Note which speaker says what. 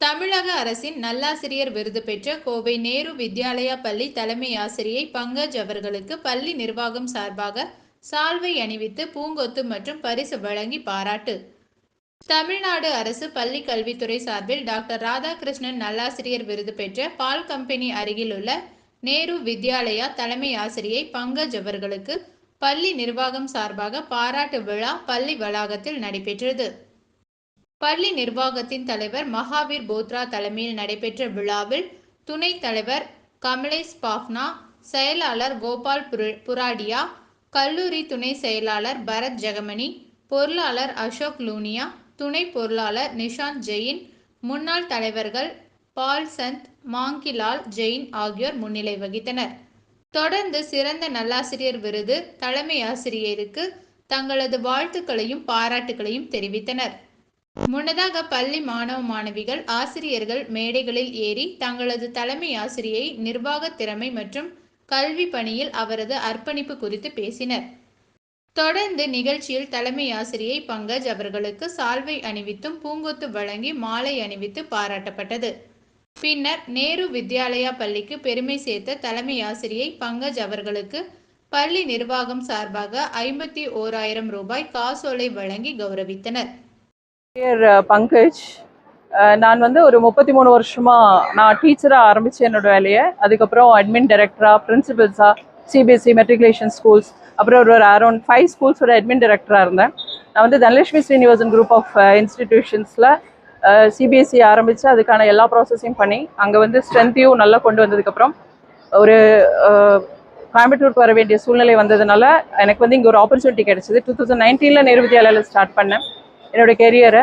Speaker 1: தமிழக அரசின் நல்லாசிரியர் விருது பெற்ற கோவை நேரு வித்யாலயா பள்ளி தலைமை ஆசிரியை பங்கஜ் அவர்களுக்கு பள்ளி நிர்வாகம் சார்பாக சால்வை அணிவித்து பூங்கொத்து மற்றும் பரிசு வழங்கி பாராட்டு. தமிழ்நாடு அரசு பள்ளி கல்வித்துறை சார்பில் டாக்டர் ராதாகிருஷ்ணன் நல்லாசிரியர் விருது பெற்ற பால் கம்பெனி அருகிலுள்ள நேரு வித்யாலயா தலைமை ஆசிரியை பங்கஜ் அவர்களுக்கு பள்ளி நிர்வாகம் சார்பாக பாராட்டு விழா பள்ளி வளாகத்தில் நடைபெற்றது. பள்ளி நிர்வாகத்தின் தலைவர் மகாவீர் போத்ரா தலைமையில் நடைபெற்ற விழாவில் துணைத் தலைவர் கமலேஷ் பாஃப்னா செயலாளர் கோபால் புராடியா கல்லூரி துணை செயலாளர் பரத் ஜெகமணி பொருளாளர் அசோக் லூனியா துணை பொருளாளர் நிஷாந்த் ஜெயின் முன்னாள் தலைவர்கள் பால் சந்த் மாங்கிலால் ஜெயின் ஆகியோர் முன்னிலை வகித்தனர். தொடர்ந்து சிறந்த நல்லாசிரியர் விருது தலைமை ஆசிரியருக்கு தங்களது வாழ்த்துக்களையும் பாராட்டுகளையும் தெரிவித்தனர். முன்னதாக பள்ளி மாணவ மாணவிகள் ஆசிரியர்கள் மேடைகளில் ஏறி தங்களது தலைமை ஆசிரியை நிர்வாக திறமை மற்றும் கல்வி பணியில் அவரது அர்ப்பணிப்பு குறித்து பேசினர். தொடர்ந்து நிகழ்ச்சியில் தலைமை ஆசிரியை பங்கஜ் அவர்களுக்கு சால்வை அணிவித்தும் பூங்கொத்து வழங்கி மாலை அணிவித்து பாராட்டப்பட்டது. பின்னர் நேரு வித்யாலயா பள்ளிக்கு பெருமை சேர்த்த தலைமை ஆசிரியை பங்கஜ் அவர்களுக்கு பள்ளி நிர்வாகம் சார்பாக ஐம்பத்தி ஓராயிரம் ரூபாய் காசோலை வழங்கி கௌரவித்தனர்.
Speaker 2: பேர் பங்கஜ் uh, uh, நான் வந்து ஒரு முப்பத்தி மூணு வருஷமாக நான் டீச்சராக ஆரம்பித்தேன் என்னோட வேலையை. அதுக்கப்புறம் அட்மின் டைரக்டராக பிரின்சிபல்ஸாக சிபிஎஸ்சி மெட்ரிகுலேஷன் ஸ்கூல்ஸ் அப்புறம் ஒரு அரௌண்ட் ஃபைவ் ஸ்கூல்ஸோட அட்மின் டைரக்டராக இருந்தேன். நான் வந்து தனலட்சுமி ஸ்ரீனிவாசன் குரூப் ஆஃப் இன்ஸ்டிடியூஷன்ஸில் சிபிஎஸ்சி ஆரம்பித்து அதுக்கான எல்லா ப்ராசஸையும் பண்ணி அங்கே வந்து ஸ்ட்ரென்த்தையும் நல்லா கொண்டு வந்ததுக்கப்புறம் ஒரு uh, கோயம்புத்தூருக்கு வர வேண்டிய சூழ்நிலை வந்ததுனால எனக்கு வந்து இங்கே ஒரு ஆப்பர்ச்சுனிட்டி கிடைச்சிது. டூ தௌசண்ட் நைன்டீனில் நேரு வித்யாலயில் ஸ்டார்ட் பண்ணேன். என்னோட கெரியரை